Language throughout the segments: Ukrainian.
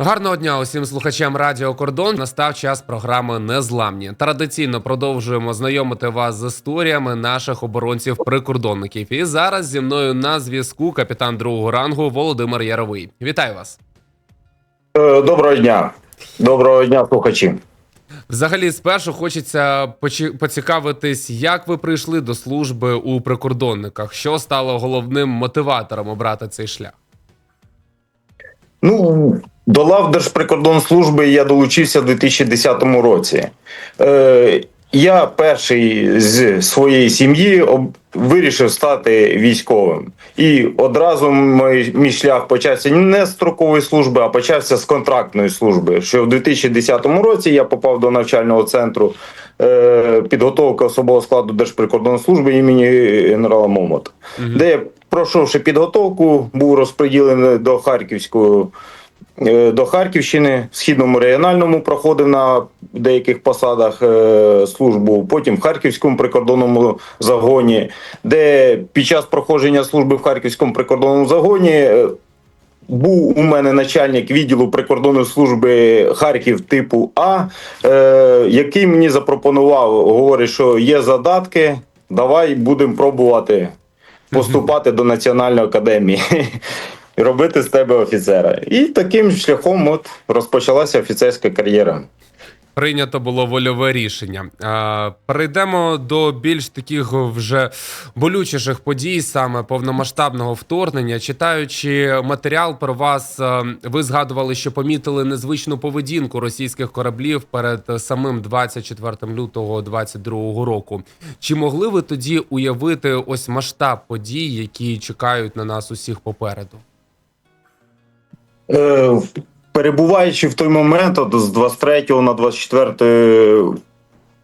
Гарного дня усім слухачам Радіо Кордон. Настав час програми Незламні. Традиційно продовжуємо знайомити вас з історіями наших оборонців-прикордонників. І зараз зі мною на зв'язку капітан другого рангу Володимир Яровий. Вітаю вас. Е, Доброго дня. Доброго дня, слухачі. Взагалі, спершу хочеться поцікавитись, як ви прийшли до служби у прикордонниках, що стало головним мотиватором обрати цей шлях. Ну, до лав Держприкордонслужби я долучився в 2010 році. Е, я перший з своєї сім'ї об- вирішив стати військовим. І одразу мій, мій шлях почався не з строкової служби, а почався з контрактної служби. Що в 2010 році я попав до навчального центру е, підготовки особового складу Держприкордонслужби імені генерала Момота, де я, пройшовши підготовку, був розподілений до Харківського. е, До Харківщини в східному регіональному проходив на деяких посадах е, службу. Потім в Харківському прикордонному загоні, де під час проходження служби в Харківському прикордонному загоні е, був у мене начальник відділу прикордонної служби Харків типу А, який мені запропонував, говорить, що є задатки, давай будемо пробувати поступати до Національної академії. І робити з тебе офіцера. І таким шляхом от розпочалася офіцерська кар'єра. Прийнято було вольове рішення. Е, Перейдемо до більш таких вже болючіших подій, саме повномасштабного вторгнення. Читаючи матеріал про вас, е, ви згадували, що помітили незвичну поведінку російських кораблів перед самим 24 лютого 2022 року. Чи могли ви тоді уявити ось масштаб подій, які чекають на нас усіх попереду? Перебуваючи в той момент, от з 23 на 24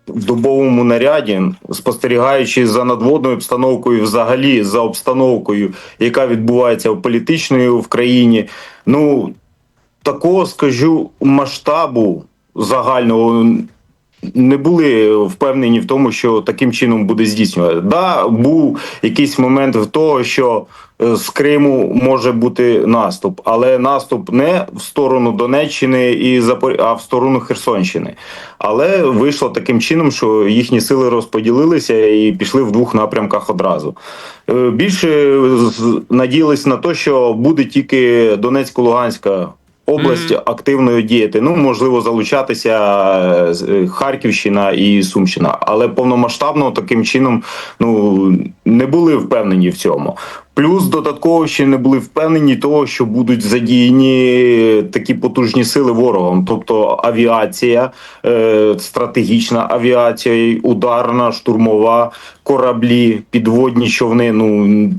в добовому наряді, спостерігаючи за надводною обстановкою, взагалі за обстановкою, яка відбувається в політичної в країні, ну такого скажу масштабу загального. Не були впевнені в тому, що таким чином буде здійснювати. Да, був якийсь момент в того, що е, з Криму може бути наступ, але наступ не в сторону Донеччини і Запор... а в сторону Херсонщини. Але вийшло таким чином, що їхні сили розподілилися і пішли в двох напрямках одразу. Е, Більше надіялись на те, що буде тільки Донецько-Луганська. Область Мгм. активно діяти. Ну можливо, залучатися е, е, Харківщина і Сумщина, але повномасштабно таким чином ну не були впевнені в цьому. Плюс додатково ще не були впевнені того, що будуть задіяні такі потужні сили ворогом, тобто авіація, е, стратегічна авіація, ударна, штурмова, кораблі, підводні човни. Ну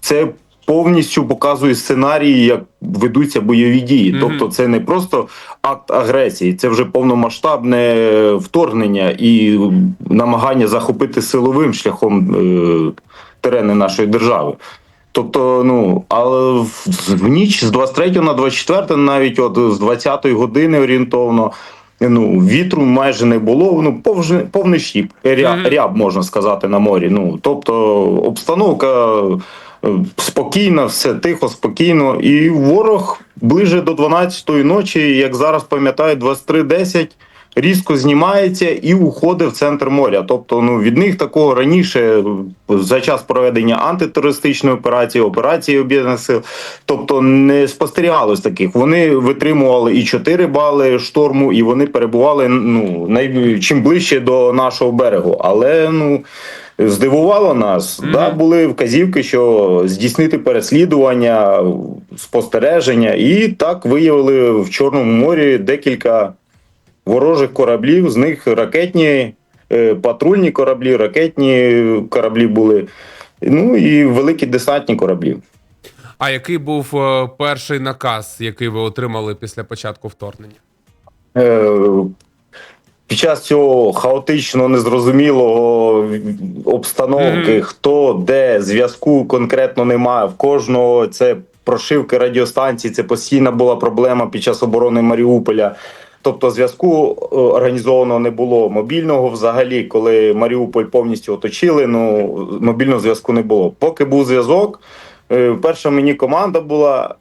це повністю показує сценарії, як ведуться бойові дії. Тобто, це не просто акт агресії, це вже повномасштабне вторгнення і намагання захопити силовим шляхом е, терени нашої держави. Тобто, ну але в, в ніч з 23 на 24, навіть от з 20 години орієнтовно. Ну, вітру майже не було. Ну, повжи- повний щіп, ряб, Мгм. ряб, можна сказати, на морі. Ну, тобто, обстановка е, спокійна, все тихо, спокійно. І ворог ближе до 12-ї ночі, як зараз пам'ятаю, 23.10, різко знімається і уходить в центр моря. Тобто, ну від них такого раніше за час проведення антитерористичної операції, операції об'єднаних сил, тобто не спостерігалось таких. Вони витримували і 4 бали шторму, і вони перебували ну най... чим ближче до нашого берегу. Але ну. Здивувало нас, Мгм. да, були вказівки, що здійснити переслідування, спостереження, і так виявили в Чорному морі декілька ворожих кораблів. З них ракетні е, патрульні кораблі, ракетні кораблі були. Ну і великі десантні кораблі. А який був е, перший наказ, який ви отримали після початку вторгнення? Під час цього хаотично незрозумілого обстановки, Мгм. хто де зв'язку конкретно немає. В кожного це прошивки радіостанцій. Це постійна була проблема під час оборони Маріуполя. Тобто зв'язку е, організованого не було мобільного взагалі, коли Маріуполь повністю оточили. Ну мобільного зв'язку не було. Поки був зв'язок, е, перша мені команда була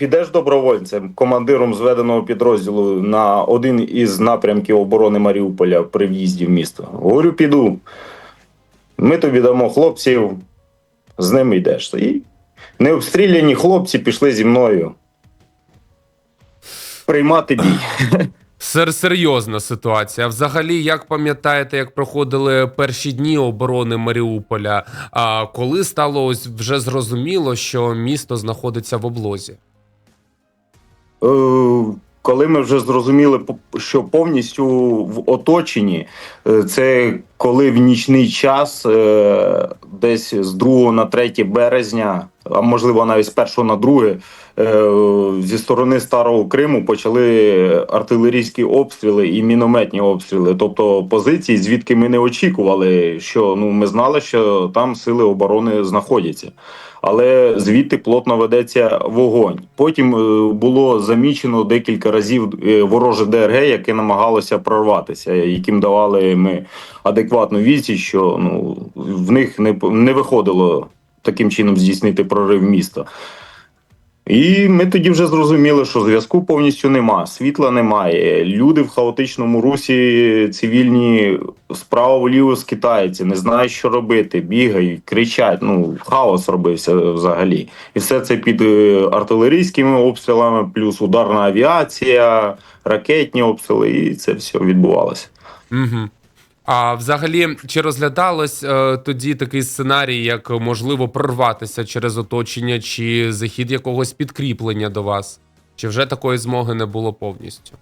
підеш добровольцем, командиром зведеного підрозділу на один із напрямків оборони Маріуполя при в'їзді в місто. Говорю, піду. Ми тобі дамо хлопців, з ними йдеш. І необстріляні хлопці пішли зі мною приймати бій. Сер серйозна ситуація. Взагалі, як пам'ятаєте, як проходили перші дні оборони Маріуполя? А коли стало ось вже зрозуміло, що місто знаходиться в облозі? Е, Коли ми вже зрозуміли, що повністю в оточенні, е, це коли в нічний час, е, десь з 2 на 3 березня, а можливо навіть з 1 на 2, е, зі сторони Старого Криму почали артилерійські обстріли і мінометні обстріли. Тобто позиції, звідки ми не очікували, що ну ми знали, що там сили оборони знаходяться але звідти плотно ведеться вогонь. Потім е, було замічено декілька разів е, вороже ДРГ, яке намагалося прорватися, яким давали ми адекватну відсіч, що ну в них не, не виходило таким чином здійснити прорив міста. І ми тоді вже зрозуміли, що зв'язку повністю нема, світла немає. Люди в хаотичному русі цивільні справа вліво скитаються, не знають, що робити, бігають, кричать. Ну, хаос робився взагалі. І все це під е, артилерійськими обстрілами, плюс ударна авіація, ракетні обстріли, і це все відбувалося. Угу. А взагалі, чи розглядалось е, тоді такий сценарій, як можливо прорватися через оточення, чи захід якогось підкріплення до вас? Чи вже такої змоги не було повністю?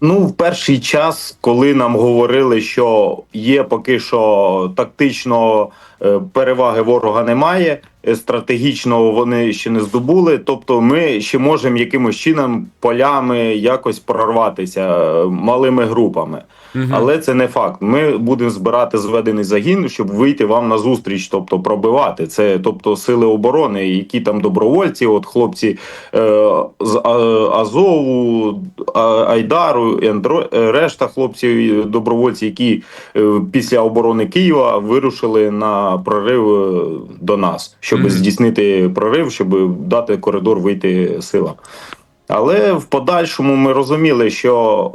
Ну, в перший час, коли нам говорили, що є поки що тактично е, переваги ворога немає, е, стратегічно вони ще не здобули. Тобто, ми ще можемо якимось чином полями якось прорватися е, малими групами. Мгм. Але це не факт. Ми будемо збирати зведений загін, щоб вийти вам на зустріч, тобто пробивати. Це тобто сили оборони, які там добровольці, от хлопці е, з А- Азову, А- Айдару, Ендро, е, решта хлопців, добровольці, які е, після оборони Києва вирушили на прорив е, до нас, щоб Мгм. здійснити прорив, щоб дати коридор вийти силам. Але в подальшому ми розуміли, що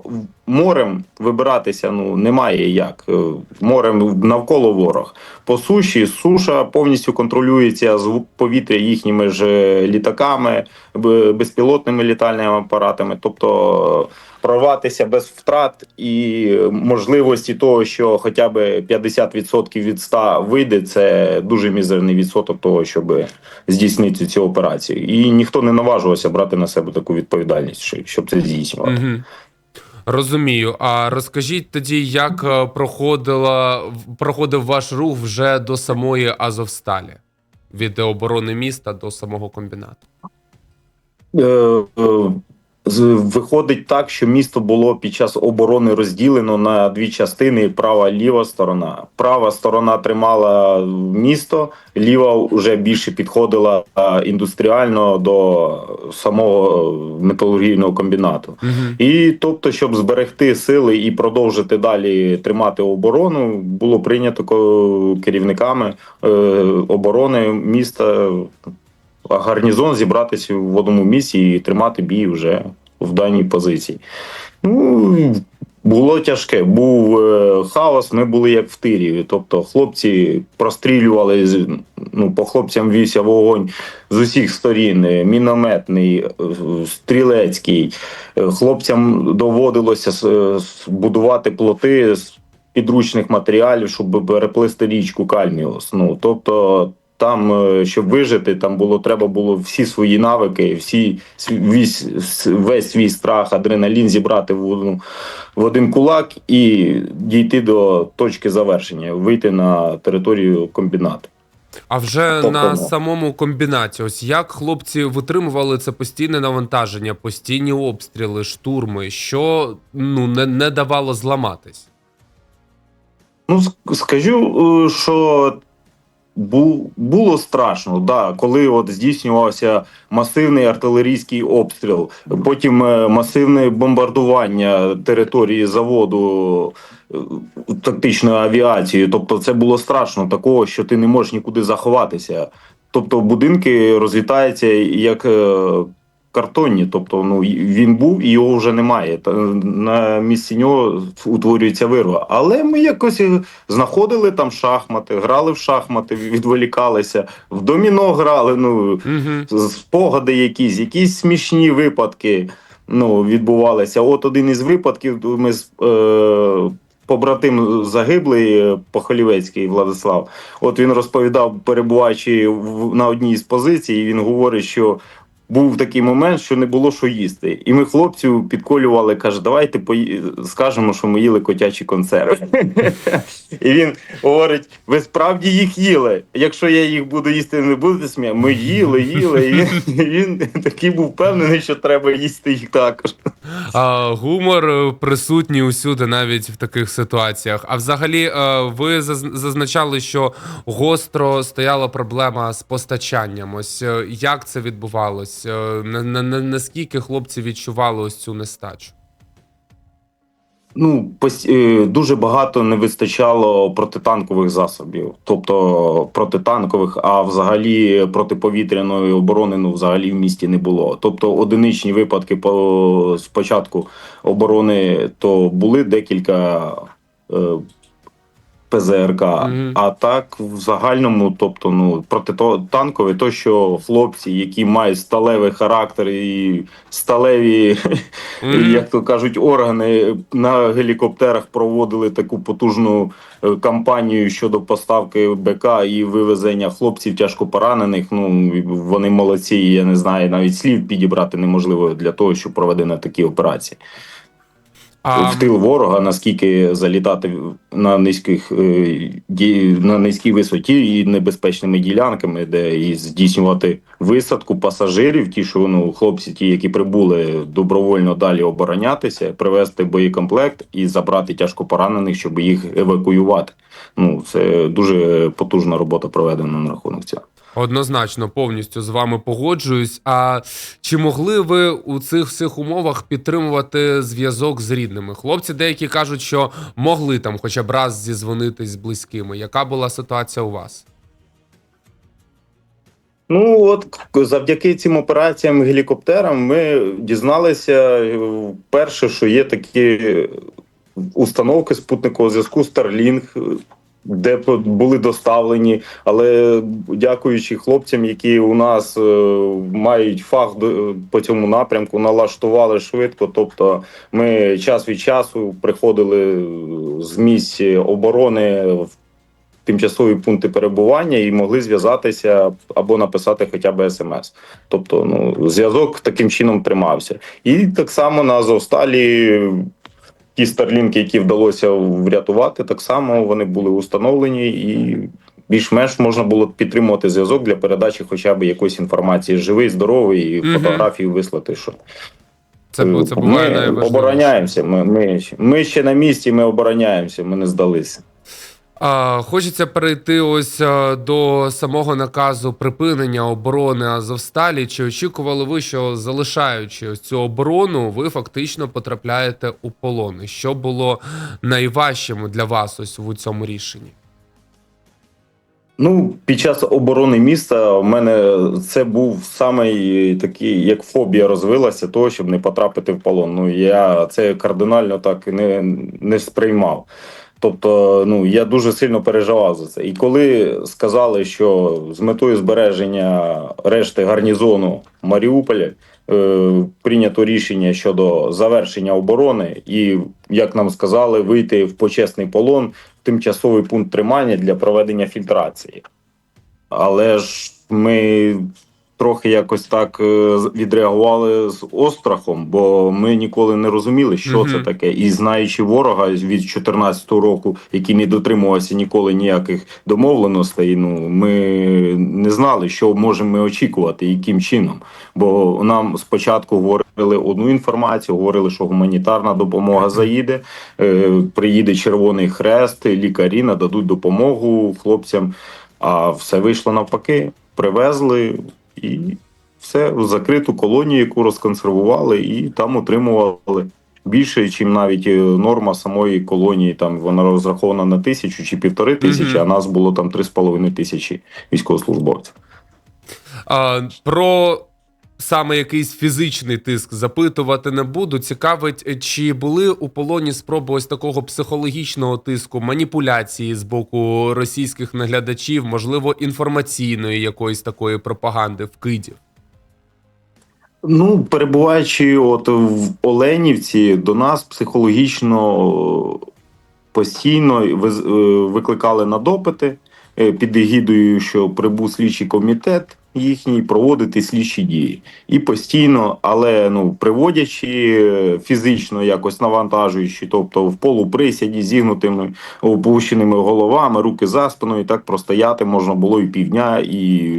морем вибиратися ну немає як. Е, Морем навколо ворог. По суші суша повністю контролюється з повітря їхніми ж літаками, безпілотними літальними апаратами. Тобто прорватися без втрат і можливості того, що хоча б 50% від 100 вийде, це дуже мізерний відсоток того, щоб здійснити цю операцію. І ніхто не наважувався брати на себе таку відповідальність, щоб це здійснювати. Угу. Розумію. А розкажіть тоді, як е, проходила, проходив ваш рух вже до самої Азовсталі від оборони міста до самого комбінату? Виходить так, що місто було під час оборони розділено на дві частини: права ліва сторона. Права сторона тримала місто, ліва вже більше підходила індустріально до самого металургійного комбінату. Угу. І тобто, щоб зберегти сили і продовжити далі тримати оборону, було прийнято керівниками е, оборони міста гарнізон зібратися в одному місці і тримати бій вже в даній позиції. Ну, було тяжке, був е, хаос. Ми були як в тирі. Тобто, хлопці прострілювали ну, по хлопцям вівся вогонь з усіх сторін: е, мінометний, е, стрілецький. Е, Хлопцям доводилося будувати плоти з підручних матеріалів, щоб переплисти річку Кальміус. Ну тобто. Там, е, щоб вижити, там було треба було всі свої навики, всі весь, весь свій страх, адреналін зібрати в, одну, в один кулак і дійти до точки завершення, вийти на територію комбінату. А вже Тобто, на ну. самому комбінаті, ось як хлопці витримували це постійне навантаження, постійні обстріли, штурми, що ну не, не давало зламатись. Ну, скажу, е, що було страшно, да, коли от здійснювався масивний артилерійський обстріл, потім е, масивне бомбардування території заводу е, тактичною авіацією. Тобто, це було страшно такого, що ти не можеш нікуди заховатися. Тобто, будинки розлітаються як. Е, картонні. Тобто, ну він був і його вже немає. Та на місці нього утворюється вирва. Але ми якось знаходили там шахмати, грали в шахмати, відволікалися, в доміно грали. Ну Угу. спогади якісь, якісь смішні випадки ну, відбувалися. От один із випадків ми з е, побратим загиблий е, Похолівецький Владислав. От він розповідав, перебуваючи на одній з позицій, він говорить, що. Був такий момент, що не було що їсти, і ми хлопців підколювали, каже, давайте скажемо, що ми їли котячі консерви. І він говорить: ви справді їх їли. Якщо я їх буду їсти, не будете сміяти. Ми їли, їли. І він, він такий був впевнений, що треба їсти їх також. А, гумор е, присутній усюди, навіть в таких ситуаціях. А взагалі, е, ви зазначали, що гостро стояла проблема з постачанням. Ось е, як це відбувалось? Е, на- на- Наскільки хлопці відчували ось цю нестачу? Ну, е, дуже багато не вистачало протитанкових засобів, тобто протитанкових, а взагалі протиповітряної оборони ну, взагалі в місті не було. Тобто одиничні випадки по спочатку оборони то були декілька е, ПЗРК, Мгм. а так в загальному, тобто, ну протитанкові, то що хлопці, які мають сталевий характер і сталеві Мгм. як то кажуть, органи на гелікоптерах проводили таку потужну е, кампанію щодо поставки БК і вивезення хлопців тяжко поранених. Ну вони молодці. Я не знаю, навіть слів підібрати неможливо для того, щоб проведено такі операції. В тил ворога, наскільки залітати на низьких е, на низькій висоті і небезпечними ділянками, де і здійснювати висадку пасажирів, ті, що ну хлопці, ті, які прибули добровольно далі оборонятися, привезти боєкомплект і забрати тяжко поранених, щоб їх евакуювати. Ну це дуже потужна робота проведена на рахунок цього. Однозначно, повністю з вами погоджуюсь. А чи могли ви у цих всіх умовах підтримувати зв'язок з рідними? Хлопці деякі кажуть, що могли там хоча б раз зізвонитись з близькими. Яка була ситуація у вас? Ну от завдяки цим операціям гелікоптерам ми дізналися е, перше, що є такі установки спутникового зв'язку Starlink, де були доставлені. Але дякуючи хлопцям, які у нас е, мають фах до- по цьому напрямку, налаштували швидко. Тобто, ми час від часу приходили з місць оборони в тимчасові пункти перебування і могли зв'язатися або написати хоча б смс. Тобто, ну зв'язок таким чином тримався. І так само на Азовсталі ті старлінки, які вдалося врятувати, так само вони були установлені і. Більш-менш можна було підтримувати зв'язок для передачі хоча б якоїсь інформації живий, здоровий, і угу. фотографії вислати. Що Це, це буває ми обороняємося. Ми, ми, ми ще на місці, ми обороняємося, ми не здалися. Хочеться перейти ось до самого наказу припинення оборони Азовсталі. Чи очікували ви, що залишаючи ось цю оборону, ви фактично потрапляєте у полон? Що було найважчим для вас ось у цьому рішенні? Ну, під час оборони міста в мене це був самий такий, як фобія розвилася, того, щоб не потрапити в полон. Ну я це кардинально так не, не сприймав. Тобто, ну я дуже сильно переживав за це. І коли сказали, що з метою збереження решти гарнізону Маріуполя е, прийнято рішення щодо завершення оборони, і як нам сказали, вийти в почесний полон в тимчасовий пункт тримання для проведення фільтрації. Але ж ми трохи якось так е, відреагували з острахом, бо ми ніколи не розуміли, що Мгм. це таке. І знаючи ворога від 2014 року, який не дотримувався ніколи ніяких домовленостей, ну ми не знали, що можемо ми очікувати, яким чином. Бо нам спочатку говорили одну інформацію, говорили, що гуманітарна допомога заїде, е, приїде Червоний Хрест, лікарі нададуть допомогу хлопцям. А все вийшло навпаки. Привезли і все в закриту колонію, яку розконсервували, і там отримували більше, ніж навіть е, норма самої колонії. Там вона розрахована на тисячу чи півтори тисячі, Мгм. а нас було там три з половиною тисячі військовослужбовців. А, про саме якийсь фізичний тиск запитувати не буду. Цікавить, е, чи були у полоні спроби ось такого психологічного тиску, маніпуляції з боку російських наглядачів, можливо, інформаційної якоїсь такої пропаганди, вкидів? Ну, перебуваючи от в Оленівці, до нас психологічно постійно виз- е, викликали на допити е, під егідою, що прибув слідчий комітет їхній проводити слідчі дії. І постійно, але ну приводячи е, фізично якось навантажуючи, тобто в полуприсяді, зігнутими опущеними головами, руки за спиною, і так простояти можна було і півдня, і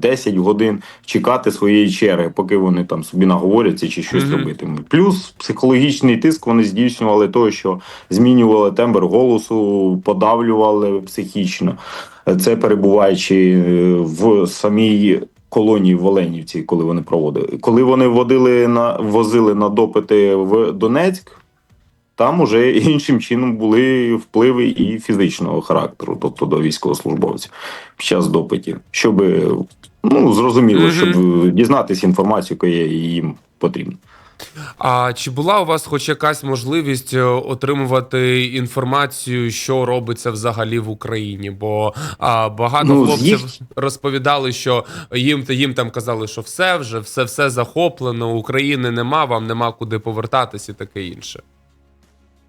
10 годин чекати своєї черги, поки вони там собі наговоряться чи щось Мгм. робитимуть. Плюс психологічний тиск вони здійснювали того, що змінювали тембр голосу, подавлювали психічно. Це перебуваючи е, в самій колонії в Оленівці, коли вони проводили. Коли вони водили на возили на допити в Донецьк. Там уже іншим чином були впливи і фізичного характеру, тобто до військовослужбовців під час допитів, щоб ну зрозуміло, щоб дізнатися інформацію, яка їм потрібна. А чи була у вас хоч якась можливість е, отримувати інформацію, що робиться взагалі в Україні? Бо а, багато Ну, хлопців їх- розповідали, що їм їм там казали, що все вже, все, все захоплено, України нема, вам нема куди повертатись і таке інше.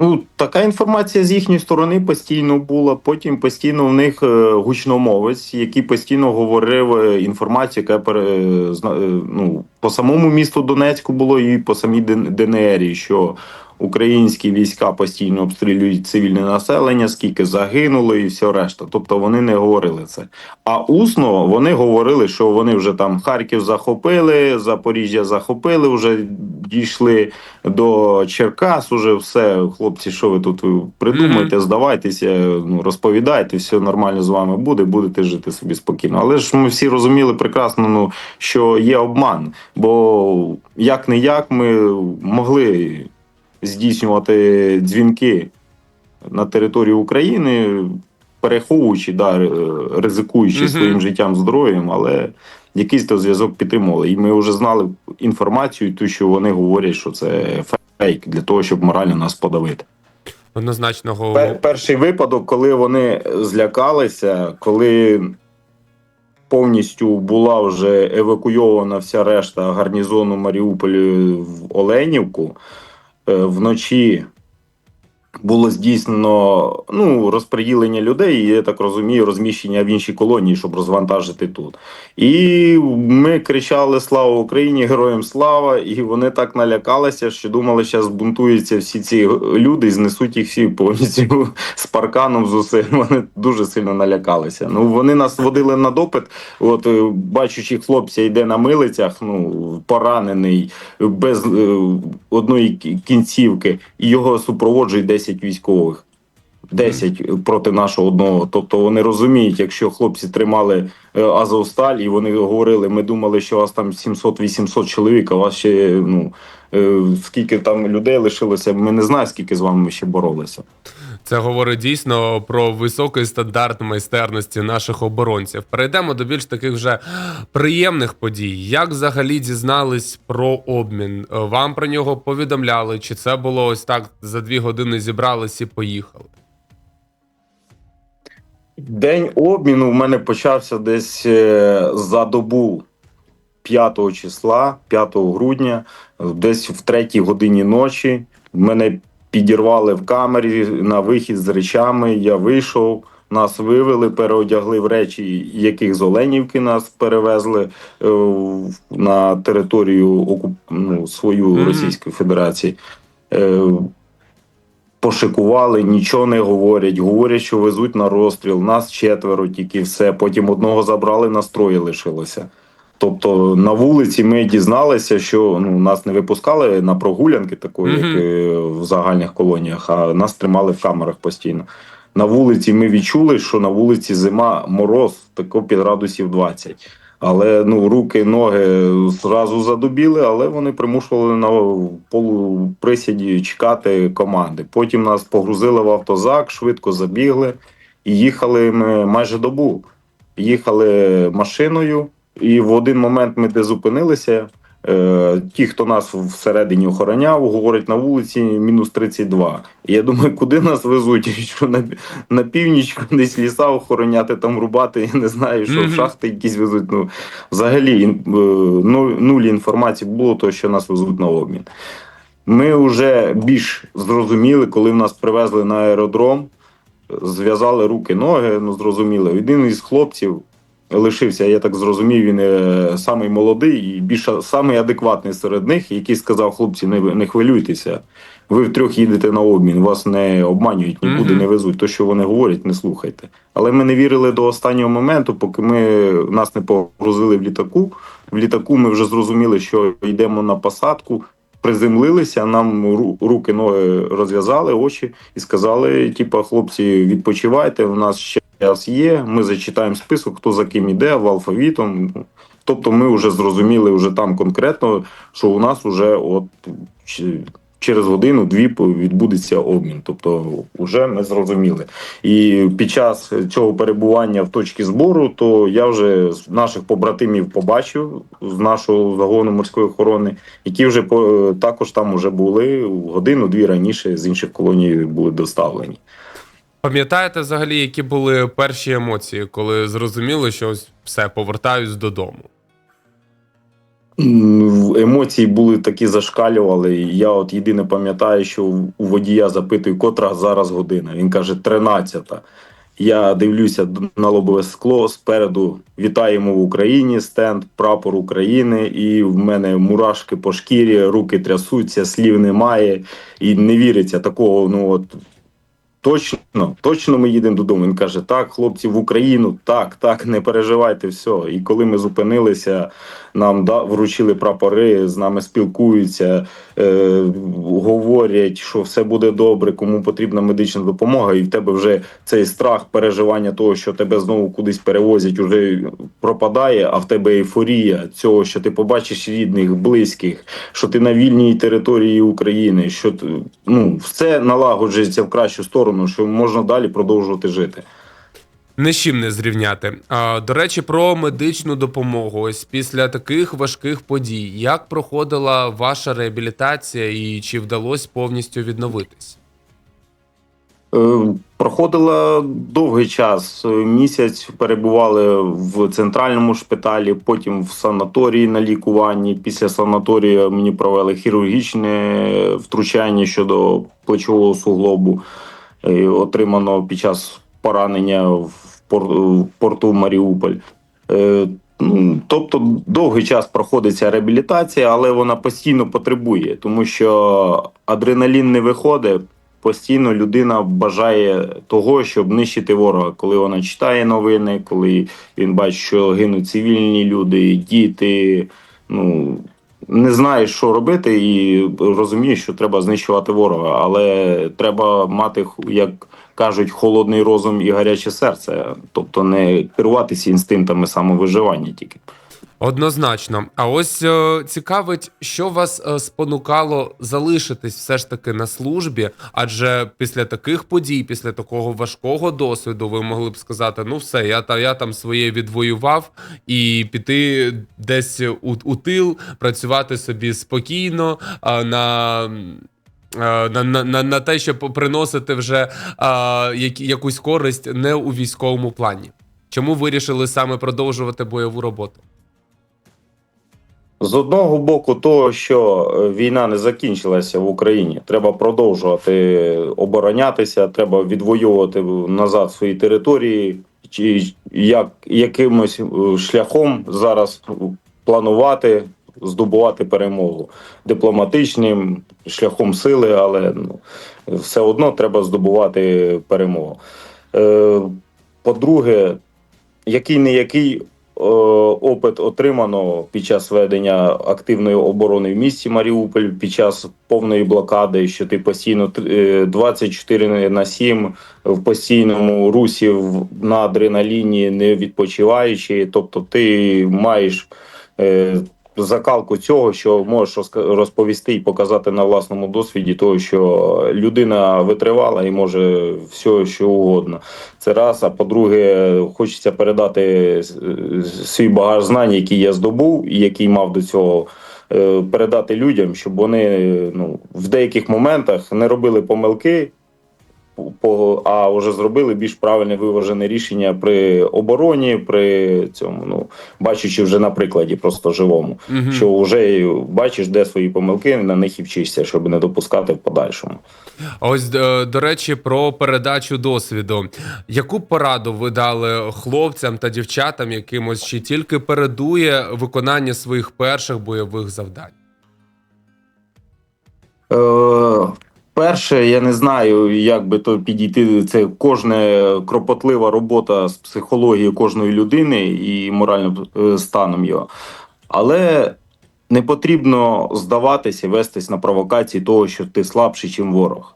Ну, така інформація з їхньої сторони постійно була. Потім постійно в них е, гучномовець, який постійно говорив е, інформацію, яка е, ну, по самому місту Донецьку було і по самій ДНРі, що українські війська постійно обстрілюють цивільне населення, скільки загинуло, і все решта. Тобто вони не говорили це. А усно вони говорили, що вони вже там Харків захопили, Запоріжжя захопили, вже дійшли до Черкас. Уже все, хлопці, що ви тут придумаєте, здавайтеся, ну розповідайте, все нормально з вами буде, будете жити собі спокійно. Але ж ми всі розуміли прекрасно, ну що є обман. Бо як не як ми могли здійснювати дзвінки на території України, переховуючи, да, ризикуючи своїм життям, здоров'ям, але якийсь то зв'язок підтримували. І ми вже знали інформацію, ту, що вони говорять, що це фейк для того, щоб морально нас подавити. Однозначно го- Пер- перший випадок, коли вони злякалися, коли повністю була вже евакуйована вся решта гарнізону Маріуполя в Оленівку, вночі було здійснено ну, розподілення людей, і, я так розумію, розміщення в іншій колонії, щоб розвантажити тут. І ми кричали Слава Україні! Героям слава! І вони так налякалися, що думали, що збунтуються всі ці люди і знесуть їх всі повністю з парканом з усім. Вони дуже сильно налякалися. Ну вони нас водили на допит. От е, бачучи, хлопця йде на милицях, ну поранений без е, одної кінцівки, і його супроводжує 10 військових. 10 проти нашого одного. Тобто вони розуміють, якщо хлопці тримали е, Азовсталь, і вони говорили, ми думали, що у вас там 700-800 чоловік, а у вас ще ну е, скільки там людей лишилося, ми не знаємо, скільки з вами ще боролися. Це говорить дійсно про високий стандарт майстерності наших оборонців. Перейдемо до більш таких вже приємних подій. Як взагалі дізнались про обмін? Вам про нього повідомляли? Чи це було ось так за дві години зібрались і поїхали? День обміну в мене почався десь е, за добу 5 числа, 5 грудня, десь в третій годині ночі. В Мене підірвали в камері на вихід з речами. Я вийшов, нас вивели, переодягли в речі, яких з Оленівки нас перевезли е, на територію окуп... ну, свою Російської Федерації. Е, пошикували, нічого не говорять. Говорять, що везуть на розстріл. Нас четверо тільки все. Потім одного забрали, нас троє лишилося. Тобто на вулиці ми дізналися, що ну, нас не випускали на прогулянки, такої, Мгм. як е, в загальних колоніях, а нас тримали в камерах постійно. На вулиці ми відчули, що на вулиці зима мороз, тако під градусів 20. Але ну, руки, ноги зразу задубіли, але вони примушували на полуприсіді чекати команди. Потім нас погрузили в автозак, швидко забігли і їхали ми майже добу. Їхали машиною, і в один момент ми де зупинилися. Е, ті, хто нас всередині охороняв, говорять на вулиці мінус 32. І я думаю, куди нас везуть? Що на, на північ десь ліса охороняти, там рубати, я не знаю, що Мгм. в шахти якісь везуть. Ну, взагалі, ін- е, ну, нуль інформації було, то що нас везуть на обмін. Ми вже більш зрозуміли, коли в нас привезли на аеродром, зв'язали руки, ноги, ну зрозуміло. Один із хлопців лишився, я так зрозумів, він е, самий молодий і більш самий адекватний серед них, який сказав: хлопці, не, не хвилюйтеся. Ви втрьох їдете на обмін, вас не обманюють, нікуди Мгм. не везуть. То, що вони говорять, не слухайте. Але ми не вірили до останнього моменту, поки ми нас не погрузили в літаку. В літаку ми вже зрозуміли, що йдемо на посадку. Приземлилися, нам руки, ноги розв'язали, очі і сказали: типа, хлопці, відпочивайте, у нас ще час є. Ми зачитаємо список, хто за ким іде, в алфавітом. Тобто, ми вже зрозуміли вже там конкретно, що у нас вже от через годину-дві відбудеться обмін. Тобто, вже ми зрозуміли. І під час цього перебування в точці збору, то я вже наших побратимів побачив з нашого загону морської охорони, які вже також там вже були годину-дві раніше з інших колоній були доставлені. Пам'ятаєте взагалі, які були перші емоції, коли зрозуміли, що ось все, повертаюсь додому? Емоції були такі зашкалювали. Я от єдине пам'ятаю, що у водія запитую, котра зараз година. Він каже, 13-та. Я дивлюся на лобове скло спереду. Вітаємо в Україні, стенд, прапор України, і в мене мурашки по шкірі, руки трясуться, слів немає, і не віриться такого. Ну от точно, точно ми їдемо додому. Він каже: Так, хлопці, в Україну, так, так, не переживайте, все. І коли ми зупинилися, нам да, вручили прапори, з нами спілкуються, е, говорять, що все буде добре, кому потрібна медична допомога, і в тебе вже цей страх переживання того, що тебе знову кудись перевозять, уже пропадає, а в тебе ейфорія цього, що ти побачиш рідних, близьких, що ти на вільній території України, що ну, все налагоджується в кращу сторону, що можна далі продовжувати жити. З чим не зрівняти. А, до речі, про медичну допомогу. Ось після таких важких подій, як проходила ваша реабілітація і чи вдалося повністю відновитись? Е, Проходила довгий час. Місяць перебували в центральному шпиталі, потім в санаторії на лікуванні. Після санаторію мені провели хірургічне втручання щодо плечового суглобу, отримано під час поранення в пор- порту Маріуполь. Е, ну, Тобто довгий час проходиться реабілітація, але вона постійно потребує, тому що адреналін не виходить. Постійно людина бажає того, щоб нищити ворога, коли вона читає новини, коли він бачить, що гинуть цивільні люди, діти. Ну не знаєш, що робити, і розумієш, що треба знищувати ворога, але треба мати, як кажуть, холодний розум і гаряче серце, тобто не керуватися інстинктами самовиживання тільки. Однозначно. А ось е, цікавить, що вас е, спонукало залишитись все ж таки на службі, адже після таких подій, після такого важкого досвіду, ви могли б сказати: ну все, я та я там своє відвоював, і піти десь у, у тил, працювати собі спокійно а, на. е, На, на, на, на те, щоб приносити вже а, які, якусь користь не у військовому плані. Чому вирішили саме продовжувати бойову роботу? З одного боку, того, що е, війна не закінчилася в Україні, треба продовжувати оборонятися, треба відвоювати назад свої території, чи як якимось е, шляхом зараз планувати здобувати перемогу дипломатичним шляхом сили, але ну, все одно треба здобувати перемогу. Е, По-друге, який не який опит отримано під час ведення активної оборони в місті Маріуполь під час повної блокади, що ти постійно е, 24 на 7 в постійному русі на адреналіні, не відпочиваючи. Тобто, ти маєш. Закалку цього, що можеш розповісти і показати на власному досвіді, того, що людина витривала і може все, що угодно. Це раз. А по-друге, хочеться передати свій багаж знань, який я здобув і який мав до цього е, передати людям, щоб вони ну, в деяких моментах не робили помилки, по- а вже зробили більш правильне виважене рішення при обороні, при цьому, ну бачачи вже на прикладі, просто живому, Мгм. що вже бачиш, де свої помилки, на них і вчишся, щоб не допускати в подальшому. А Ось е, до речі, про передачу досвіду. Яку пораду ви дали хлопцям та дівчатам, якимось чи тільки передує виконання своїх перших бойових завдань? Перше, я не знаю, як би то підійти. Це кожна кропотлива робота з психологією кожної людини і моральним е, станом його. Але не потрібно здаватися, вестись на провокації того, що ти слабший, ніж ворог.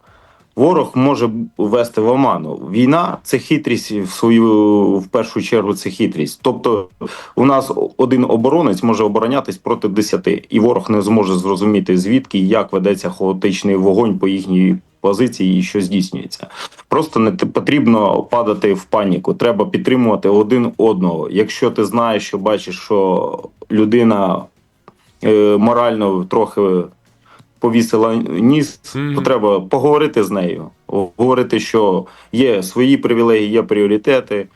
Ворог може ввести в оману. Війна це хитрість в свою в першу чергу. Це хитрість. Тобто, у нас один оборонець може оборонятись проти десяти, і ворог не зможе зрозуміти звідки і як ведеться хаотичний вогонь по їхній позиції і що здійснюється. Просто не потрібно падати в паніку. Треба підтримувати один одного. Якщо ти знаєш, що бачиш, що людина е, морально трохи повісила ніс, то треба поговорити з нею. Говорити, що є свої привілеї, є пріоритети.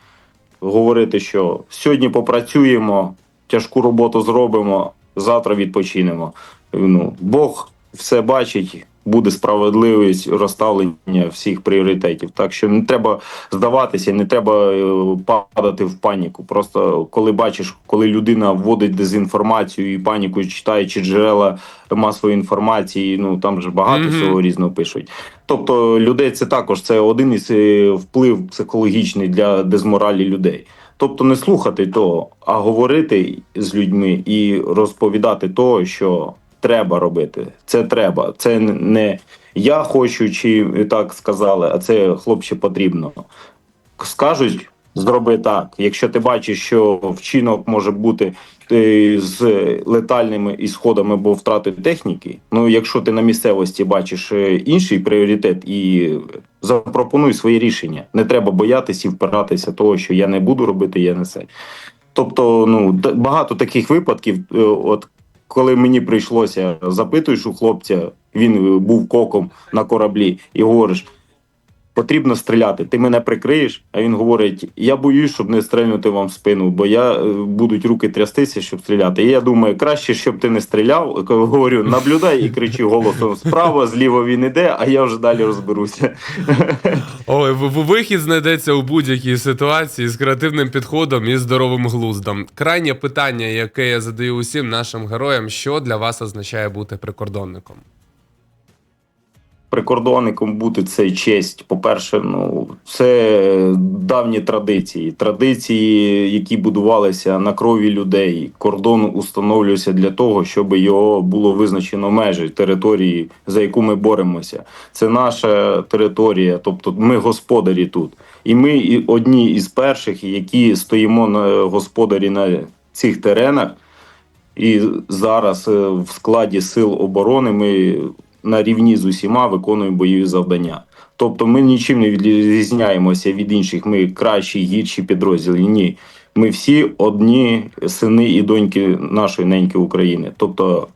Говорити, що сьогодні попрацюємо, тяжку роботу зробимо, завтра відпочинемо. Ну, Бог все бачить, буде справедливість розставлення всіх пріоритетів. Так що не треба здаватися, не треба е, падати в паніку. Просто коли бачиш, коли людина вводить дезінформацію і паніку, читаючи джерела масової інформації, ну там же багато Мгм. всього різного пишуть. Тобто людей це також це один із е, вплив психологічний для дезморалі людей. Тобто не слухати того, а говорити з людьми і розповідати того, що треба робити. Це треба. Це не я хочу, чи так сказали, а це хлопче потрібно. Скажуть, зроби так. Якщо ти бачиш, що вчинок може бути е, з летальними ісходами або втрати техніки. Ну, якщо ти на місцевості бачиш е, інший пріоритет і запропонуй своє рішення. Не треба боятися і впиратися того, що я не буду робити, я не це. Тобто, ну багато таких випадків. е, От коли мені прийшлося запитуєш у хлопця, він е, був коком на кораблі, і говориш. Потрібно стріляти. Ти мене прикриєш, а він говорить: я боюсь, щоб не стрельнути вам в спину, бо я е, будуть руки трястися, щоб стріляти. І я думаю, краще, щоб ти не стріляв. Говорю, наблюдай і кричи голосом справа, зліва він іде, а я вже далі розберуся. Ой, вихід знайдеться у будь-якій ситуації з креативним підходом і здоровим глуздом. Крайнє питання, яке я задаю усім нашим героям: що для вас означає бути прикордонником? Прикордонником бути це честь. По-перше, ну це давні традиції. Традиції, які будувалися на крові людей. Кордон установлюється для того, щоб його було визначено межі території, за яку ми боремося. Це наша територія, тобто ми господарі тут. І ми одні із перших, які стоїмо на господарі на цих теренах. І зараз е, в складі сил оборони ми на рівні з усіма виконуємо бойові завдання. Тобто ми нічим не відрізняємося від інших. Ми кращі, гірші підрозділи. Ні. Ми всі одні сини і доньки нашої неньки України. Тобто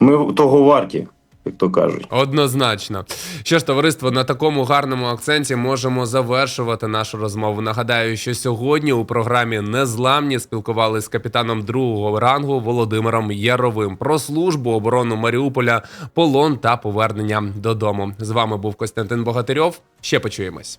ми того варті, як то кажуть. Однозначно. Що ж, товариство, на такому гарному акценті можемо завершувати нашу розмову. Нагадаю, що сьогодні у програмі Незламні спілкувалися з капітаном другого рангу Володимиром Яровим про службу оборону Маріуполя, полон та повернення додому. З вами був Костянтин Богатирьов. Ще почуємось.